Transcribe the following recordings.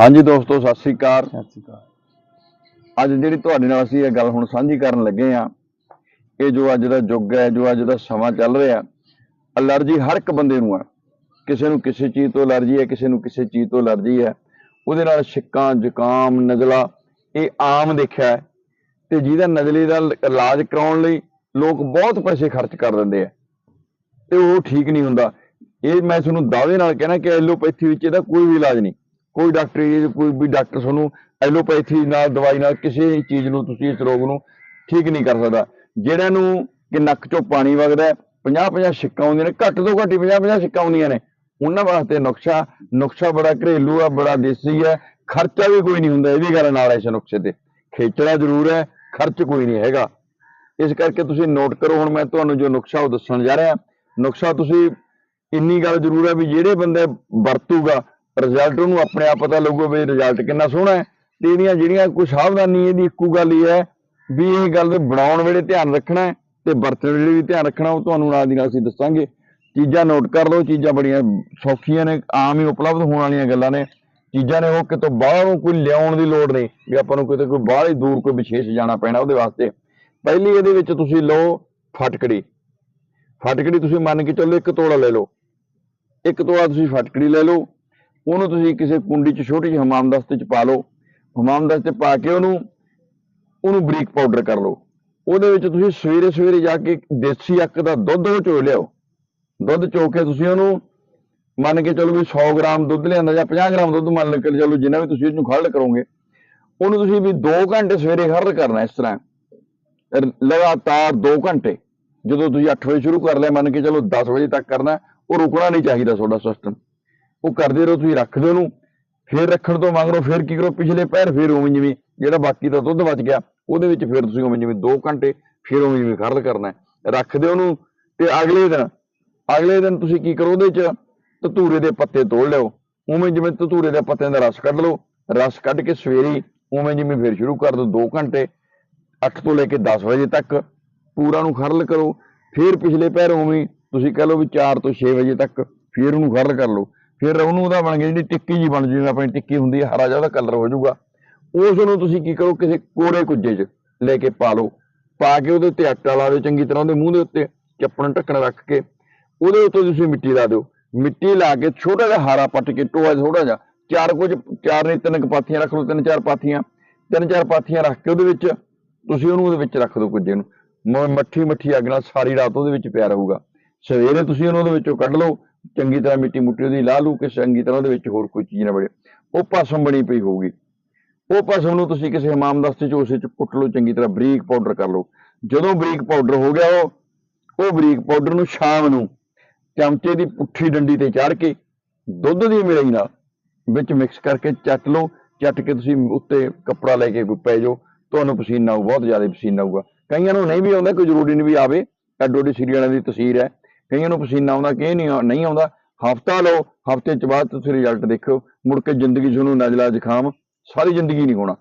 ਹਾਂਜੀ ਦੋਸਤੋ ਸਤਿ ਸ੍ਰੀ ਅਕਾਲ। ਸਤਿ ਸ਼੍ਰੀ ਅਕਾਲ। ਅੱਜ ਜਿਹੜੀ ਤੁਹਾਡੇ ਨਾਲ ਅਸੀਂ ਇਹ ਗੱਲ ਹੁਣ ਸਾਂਝੀ ਕਰਨ ਲੱਗੇ ਆ ਇਹ ਜੋ ਅੱਜ ਦਾ ਯੁੱਗ ਹੈ ਜੋ ਅੱਜ ਦਾ ਸਮਾਂ ਚੱਲ ਰਿਹਾ ਅਲਰਜੀ ਹਰ ਇੱਕ ਬੰਦੇ ਨੂੰ ਹੈ ਕਿਸੇ ਨੂੰ ਕਿਸੇ ਚੀਜ਼ ਤੋਂ ਅਲਰਜੀ ਹੈ ਕਿਸੇ ਨੂੰ ਕਿਸੇ ਚੀਜ਼ ਤੋਂ ਅਲਰਜੀ ਹੈ। ਉਹਦੇ ਨਾਲ ਛਿੱਕਾਂ ਜ਼ੁਕਾਮ ਨਜ਼ਲਾ ਇਹ ਆਮ ਦੇਖਿਆ ਤੇ ਜਿਹਦਾ ਨਜ਼ਲੇ ਦਾ ਇਲਾਜ ਕਰਾਉਣ ਲਈ ਲੋਕ ਬਹੁਤ ਪੈਸੇ ਖਰਚ ਕਰ ਦਿੰਦੇ ਆ। ਤੇ ਉਹ ਠੀਕ ਨਹੀਂ ਹੁੰਦਾ। ਇਹ ਮੈਂ ਤੁਹਾਨੂੰ ਦਾਅਵੇ ਨਾਲ ਕਹਿਣਾ ਕਿ ਐਲੋਪੈਥੀ ਵਿੱਚ ਇਹਦਾ ਕੋਈ ਵੀ ਇਲਾਜ ਨਹੀਂ। ਕੋਈ ਡਾਕਟਰੀ ਕੋਈ ਵੀ ਡਾਕਟਰ ਤੁਹਾਨੂੰ ਐਲੋਪੈਥੀ ਨਾਲ, ਦਵਾਈ ਨਾਲ ਕਿਸੇ ਚੀਜ਼ ਨੂੰ ਤੁਸੀਂ ਇਸ ਰੋਗ ਨੂੰ ਠੀਕ ਨਹੀਂ ਕਰ ਸਕਦਾ। ਜਿਹੜਿਆਂ ਨੂੰ ਕਿ ਨੱਕ ਚੋਂ ਪਾਣੀ ਵਗਦਾ 50 50 ਛਿੱਕਾਂ ਆਉਂਦੀਆਂ ਨੇ, ਘੱਟ ਤੋਂ ਘੱਟ 50 50 ਛਿੱਕਾਂ ਆਉਂਦੀਆਂ ਨੇ। ਉਹਨਾਂ ਵਾਸਤੇ ਨੁਕਸਾ ਨੁਕਸਾ ਬੜਾ ਘਰੇਲੂ ਆ, ਬੜਾ ਦੇਸੀ ਹੈ ਖਰਚਾ ਵੀ ਕੋਈ ਨਹੀਂ ਹੁੰਦਾ, ਇਹ ਵੀ ਗੱਲ ਨਾਲ ਹੈ ਇਸ ਨੁਕਸੇ ਤੇ। ਖੇਚਣਾ ਜ਼ਰੂਰ ਹੈ, ਖਰਚ ਕੋਈ ਨਹੀਂ ਹੈਗਾ। ਇਸ ਕਰਕੇ ਤੁਸੀਂ ਨੋਟ ਕਰੋ, ਹੁਣ ਮੈਂ ਤੁਹਾਨੂੰ ਜੋ ਨੁਕਸਾ ਉਹ ਦੱਸਣ ਜਾ ਰਿਹਾ। ਨੁਕਸਾ ਤੁਸੀਂ, ਇੰਨੀ ਗੱਲ ਜ਼ਰੂਰ ਹੈ ਵੀ ਜਿਹੜੇ ਬੰਦੇ ਵਰਤੂਗਾ ਰਿਜ਼ਲਟ ਉਹਨੂੰ ਆਪਣੇ ਆਪ ਪਤਾ ਲੱਗੂਗਾ ਵੀ ਰਿਜ਼ਲਟ ਕਿੰਨਾ ਸੋਹਣਾ ਹੈ। ਤੇ ਇਹਦੀਆਂ ਜਿਹੜੀਆਂ ਕੋਈ ਸਾਵਧਾਨੀ ਇਹਦੀ ਇੱਕੋ ਗੱਲ ਹੀ ਹੈ ਵੀ ਇਹ ਗੱਲ ਬਣਾਉਣ ਵੇਲੇ ਧਿਆਨ ਰੱਖਣਾ ਹੈ ਤੇ ਵਰਤਣ ਵੇਲੇ ਵੀ ਧਿਆਨ ਰੱਖਣਾ, ਉਹ ਤੁਹਾਨੂੰ ਨਾਲ ਦੀ ਨਾਲ ਅਸੀਂ ਦੱਸਾਂਗੇ। ਚੀਜ਼ਾਂ ਨੋਟ ਕਰ ਲਓ, ਚੀਜ਼ਾਂ ਬੜੀਆਂ ਸੌਖੀਆਂ ਨੇ, ਆਮ ਹੀ ਉਪਲਬਧ ਹੋਣ ਵਾਲੀਆਂ ਗੱਲਾਂ ਨੇ। ਚੀਜ਼ਾਂ ਨੇ ਉਹ ਕਿਤੋਂ ਬਾਹਰੋਂ ਕੋਈ ਲਿਆਉਣ ਦੀ ਲੋੜ ਨਹੀਂ, ਵੀ ਆਪਾਂ ਨੂੰ ਕਿਤੇ ਕੋਈ ਬਾਹਰ ਹੀ ਦੂਰ ਕੋਈ ਵਿਸ਼ੇਸ਼ ਜਾਣਾ ਪੈਣਾ ਉਹਦੇ ਵਾਸਤੇ। ਪਹਿਲੀ ਇਹਦੇ ਵਿੱਚ ਤੁਸੀਂ ਲਓ ਫਟਕੜੀ। ਫਟਕੜੀ ਤੁਸੀਂ ਮੰਨ ਕੇ ਚੱਲੋ ਇੱਕ ਤੋੜਾ ਲੈ ਲਓ। ਇੱਕ ਤੋੜਾ ਤੁਸੀਂ ਫਟਕੜੀ ਲੈ ਲਓ। ਉਹਨੂੰ ਤੁਸੀਂ ਕਿਸੇ ਕੁੰਡੀ 'ਚ, ਛੋਟੀ ਜਿਹੀ ਹਮਾਮਦਸਤੇ 'ਚ ਪਾ ਲਓ। ਹਮਾਮਦਸਤੇ ਪਾ ਕੇ ਉਹਨੂੰ ਉਹਨੂੰ ਬਰੀਕ ਪਾਊਡਰ ਕਰ ਲਓ। ਉਹਦੇ ਵਿੱਚ ਤੁਸੀਂ ਸਵੇਰੇ ਸਵੇਰੇ ਜਾ ਕੇ ਦੇਸੀ ਅੱਕ ਦਾ ਦੁੱਧ ਉਹ ਚੋ ਲਿਆਓ। ਦੁੱਧ ਚੋ ਕੇ ਤੁਸੀਂ ਉਹਨੂੰ ਮੰਨ ਕੇ ਚਲੋ ਵੀ 100 ਗ੍ਰਾਮ ਦੁੱਧ ਲਿਆਂਦਾ ਜਾਂ 50 ਗ੍ਰਾਮ ਦੁੱਧ ਮੰਨ ਕੇ ਚਲੋ ਜਿੰਨਾ ਵੀ ਤੁਸੀਂ ਇਹਨੂੰ ਖਰੜ ਕਰੋਗੇ। ਉਹਨੂੰ ਤੁਸੀਂ ਵੀ 2 ਘੰਟੇ ਸਵੇਰੇ ਖਰੜ ਕਰਨਾ ਇਸ ਤਰ੍ਹਾਂ। ਲਗਾਤਾਰ 2 ਘੰਟੇ। ਜਦੋਂ ਤੁਸੀਂ 8 ਵਜੇ ਸ਼ੁਰੂ ਕਰ ਲਿਆ, ਮੰਨ ਕੇ ਚਲੋ 10 ਵਜੇ ਤੱਕ ਕਰਨਾ, ਉਹ ਰੁਕਣਾ ਨਹੀਂ ਚਾਹੀਦਾ ਤੁਹਾਡਾ ਸਿਸਟਮ ਉਹ ਕਰਦੇ ਰਹੋ, ਤੁਸੀਂ ਰੱਖ ਦਿਓ ਉਹਨੂੰ, ਫਿਰ ਰੱਖਣ ਤੋਂ ਮਗਰੋਂ ਫਿਰ ਕੀ ਕਰੋ, ਪਿਛਲੇ ਪੈਰ ਫਿਰ ਉਵੇਂ ਜਿਵੇਂ, ਜਿਹੜਾ ਬਾਕੀ ਦਾ ਦੁੱਧ ਬਚ ਗਿਆ, ਉਹਦੇ ਵਿੱਚ ਫਿਰ ਤੁਸੀਂ ਉਵੇਂ ਜਿਵੇਂ 2 ਘੰਟੇ ਫਿਰ ਉਵੇਂ ਜਿਵੇਂ ਖਰਲ ਕਰਨਾ ਰੱਖ ਦਿਓ ਉਹਨੂੰ ਤੇ ਅਗਲੇ ਦਿਨ ਅਗਲੇ ਦਿਨ ਤੁਸੀਂ ਕੀ ਕਰੋ ਉਹਦੇ ਚ, ਧਤੂਰੇ ਦੇ ਪੱਤੇ ਤੋੜ ਲਿਓ। ਉਵੇਂ ਜਿਵੇਂ ਧਤੂਰੇ ਦੇ ਪੱਤਿਆਂ ਦਾ ਰਸ ਕੱਢ ਲਓ, ਰਸ ਕੱਢ ਕੇ ਸਵੇਰੇ ਉਵੇਂ ਜਿਵੇਂ ਫਿਰ ਸ਼ੁਰੂ ਕਰ ਦਿਓ 2 ਘੰਟੇ 8 ਤੋਂ ਲੈ ਕੇ 10 ਵਜੇ ਤੱਕ ਪੂਰਾ ਨੂੰ ਖਰਲ ਕਰੋ। ਫਿਰ ਪਿਛਲੇ ਪੈਰ ਉਵੇਂ, ਤੁਸੀਂ ਕਹ ਲਓ ਵੀ 4 ਤੋਂ 6 ਵਜੇ ਤੱਕ ਫਿਰ ਉਹਨੂੰ ਖਰਲ ਕਰ ਲਓ। ਫਿਰ ਉਹਨੂੰ ਉਹਦਾ ਬਣ ਗਿਆ, ਜਿਹੜੀ ਟਿੱਕੀ ਜੀ ਬਣ ਜਿਵੇਂ ਆਪਣੀ ਟਿੱਕੀ ਹੁੰਦੀ ਹੈ, ਹਰਾ ਜਿਹਾ ਉਹਦਾ ਕਲਰ ਹੋ ਜਾਊਗਾ। ਉਸ ਨੂੰ ਤੁਸੀਂ ਕੀ ਕਰੋ, ਕਿਸੇ ਕੋਰੇ ਕੁੱਜੇ 'ਚ ਲੈ ਕੇ ਪਾ ਲਓ। ਪਾ ਕੇ ਉਹਦੇ ਉੱਤੇ ਆਟਾ ਲਾ ਦਿਓ, ਚੰਗੀ ਤਰ੍ਹਾਂ ਉਹਦੇ ਮੂੰਹ ਦੇ ਉੱਤੇ ਚੱਪਣ ਢੱਕਣ ਰੱਖ ਕੇ, ਉਹਦੇ ਉੱਤੇ ਤੁਸੀਂ ਮਿੱਟੀ ਲਾ ਦਿਓ। ਮਿੱਟੀ ਲਾ ਕੇ ਛੋਟਾ ਜਿਹਾ ਹਾਰਾ ਪੱਟ ਕੇ, ਟੋਆ ਥੋੜਾ ਜਿਹਾ, ਚਾਰ ਕੁਝ ਚਾਰ ਨੇ ਤਿੰਨ ਕੁ ਪਾਥੀਆਂ ਰੱਖ ਲਓ, ਤਿੰਨ ਚਾਰ ਪਾਥੀਆਂ। ਤਿੰਨ ਚਾਰ ਪਾਥੀਆਂ ਰੱਖ ਕੇ ਉਹਦੇ ਵਿੱਚ ਤੁਸੀਂ ਉਹਨੂੰ ਉਹਦੇ ਵਿੱਚ ਰੱਖ ਦਿਓ ਕੁੱਜੇ ਨੂੰ। ਮ- ਮੱਠੀ ਮੱਠੀ ਅੱਗ ਨਾਲ ਸਾਰੀ ਰਾਤ ਉਹਦੇ ਵਿੱਚ ਪਿਆ ਰਹੂਗਾ। ਸਵੇਰੇ ਤੁਸੀਂ ਉਹਨੂੰ ਉਹਦੇ ਵਿੱਚੋਂ ਕੱਢ ਲਓ ਚੰਗੀ ਤਰ੍ਹਾਂ ਮਿੱਟੀ ਮੁੱਟੀ ਉਹਦੀ ਲਾ ਲੂ ਕੇ ਚੰਗੀ ਤਰ੍ਹਾਂ ਉਹਦੇ ਵਿੱਚ ਹੋਰ ਕੋਈ ਚੀਜ਼ ਨਾ ਬੜੇ ਉਹ ਭਸਮ ਬਣੀ ਪਈ ਹੋਊਗੀ। ਉਹ ਭਸਮ ਨੂੰ ਤੁਸੀਂ ਕਿਸੇ ਹਮਾਮਦਸਤੇ ਚ ਉਸੇ ਚ ਕੁੱਟ ਲਓ, ਚੰਗੀ ਤਰ੍ਹਾਂ ਬਰੀਕ ਪਾਊਡਰ ਕਰ ਲਓ। ਜਦੋਂ ਬਰੀਕ ਪਾਊਡਰ ਹੋ ਗਿਆ ਉਹ ਉਹ ਬਰੀਕ ਪਾਊਡਰ ਨੂੰ ਸ਼ਾਮ ਨੂੰ ਚਮਚੇ ਦੀ ਪੁੱਠੀ ਡੰਡੀ ਤੇ ਚਾੜ ਕੇ ਦੁੱਧ ਦੀ ਮਿਲਾਈ ਨਾਲ ਵਿੱਚ ਮਿਕਸ ਕਰਕੇ ਚੱਟ ਲਓ। ਚੱਟ ਕੇ ਤੁਸੀਂ ਉੱਤੇ ਕੱਪੜਾ ਲੈ ਕੇ ਪੈ ਜਾਓ। ਤੁਹਾਨੂੰ ਪਸੀਨਾ ਆਊ, ਬਹੁਤ ਜ਼ਿਆਦਾ ਪਸੀਨਾ ਆਊਗਾ। ਕਈਆਂ ਨੂੰ ਨਹੀਂ ਵੀ ਆਉਂਦਾ, ਕੋਈ ਜ਼ਰੂਰੀ ਨਹੀਂ ਵੀ ਆਵੇ। ਐਡੋ ਐਡੀ ਸੀਰੀਅਲਾਂ ਦੀ ਤਸਵੀਰ ਹੈ। ਕਈਆਂ ਨੂੰ ਪਸੀਨਾ ਆਉਂਦਾ ਕਿ ਨਹੀਂ ਨਹੀਂ ਆਉਂਦਾ। ਹਫਤਾ ਲਓ ਹਫ਼ਤੇ ਚ ਬਾਅਦ ਤੁਸੀਂ ਰਿਜ਼ਲਟ ਦੇਖਿਓ। ਮੁੜ ਕੇ ਜ਼ਿੰਦਗੀ 'ਚ ਉਹਨੂੰ ਨਜ਼ਲਾ ਜ਼ੁਕਾਮ ਸਾਰੀ ਜ਼ਿੰਦਗੀ ਨਹੀਂ ਹੋਣਾ।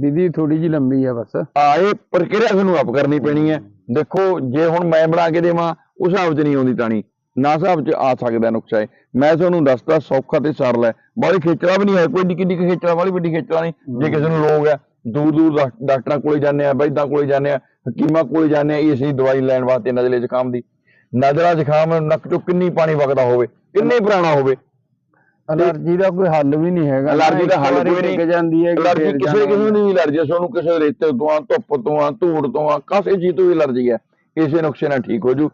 ਵਿਧੀ ਥੋੜੀ ਜੀ ਲੰਬੀ ਆ ਬਸ। ਆ ਇਹ ਪ੍ਰਕਿਰਿਆ ਤੁਹਾਨੂੰ ਆਪ ਕਰਨੀ ਪੈਣੀ ਹੈ। ਦੇਖੋ ਜੇ ਹੁਣ ਮੈਂ ਬਣਾ ਕੇ ਦੇਵਾਂ ਉਸ ਹਿਸਾਬ 'ਚ ਨਹੀਂ ਆਉਂਦੀ ਤਾਣੀ। ਨਾ ਹਿਸਾਬ 'ਚ ਆ ਸਕਦਾ ਨੁਕਸਾ ਹੈ ਮੈਂ ਤੁਹਾਨੂੰ ਦੱਸਦਾ ਸੌਖਾ ਤੇ ਸਰਲ ਹੈ। ਬੜੀ ਖੇਚਲਾ ਵੀ ਨਹੀਂ ਹੈ ਕੋਈ ਨਿੱਕੀ ਨਿੱਕੀ ਖੇਚਲਾ ਵਾਲੀ ਵੱਡੀ ਖੇਚਲਾ ਨਹੀਂ ਜੇ ਕਿਸੇ ਨੂੰ ਰੋਗ ਹੈ ਦੂਰ ਦੂਰ ਡਾਕਟਰਾਂ ਕੋਲੇ ਜਾਂਦੇ ਆ ਵੈਦਾਂ ਕੋਲੇ ਜਾਂਦੇ ਆ ਹਕੀਮਾਂ ਕੋਲੇ ਜਾਂਦੇ ਆ ਇਸੇ ਦਵਾਈ ਲੈਣ ਵਾਸਤੇ ਨਜ਼ਲੇ ਜ਼ੁਕਾਮ ਦੀ ਨਜ਼ਲਾ ਜ਼ੁਕਾਮ ਨੱਕ ਚੋਂ ਕਿੰਨੀ ਪਾਣੀ ਵਗਦਾ ਹੋਵੇ ਕਿੰਨੇ ਪੁਰਾਣਾ ਹੋਵੇ। ਅਲਰਜੀ ਦਾ ਕੋਈ ਹੱਲ ਵੀ ਨਹੀਂ ਹੈਗਾ। ਅਲਰਜੀ ਦਾ ਹੱਲ ਕੋਈ ਨਹੀਂ। ਜਾਂਦੀ ਹੈ ਅਲਰਜੀ ਕਿਸੇ ਕਿਸੇ ਨੂੰ ਨਹੀਂ ਅਲਰਜੀ ਤੁਹਾਨੂੰ ਕਿਸੇ ਰੇਤੇ ਤੋਂ ਆ ਧੁੱਪ ਤੋਂ ਆ ਧੂੜ ਤੋਂ ਆ ਕਾਸੇ ਚੀਜ਼ ਤੋਂ ਵੀ ਅਲਰਜੀ ਹੈ। ਇਸੇ ਨੁਕਸੇ ਨਾਲ ਠੀਕ ਹੋ ਜੂ।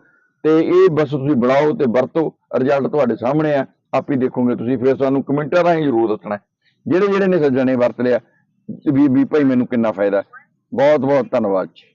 ਤੇ ਇਹ ਬਸ ਤੁਸੀਂ ਬਣਾਓ ਤੇ ਵਰਤੋ। ਰਿਜ਼ਲਟ ਤੁਹਾਡੇ ਸਾਹਮਣੇ ਆ। ਆਪ ਹੀ ਦੇਖੋਗੇ ਤੁਸੀਂ ਫਿਰ ਸਾਨੂੰ ਕਮੈਂਟਾਂ ਰਾਹੀਂ ਜ਼ਰੂਰ ਦੱਸਣਾ। ਜਿਹੜੇ ਜਿਹੜੇ ਨੇ ਸੱਜਣੇ ਵਰਤ ਲਿਆ ਵੀ ਵੀ ਭਾਈ ਮੈਨੂੰ ਕਿੰਨਾ ਫਾਇਦਾ ਬਹੁਤ ਬਹੁਤ ਧੰਨਵਾਦ ਜੀ।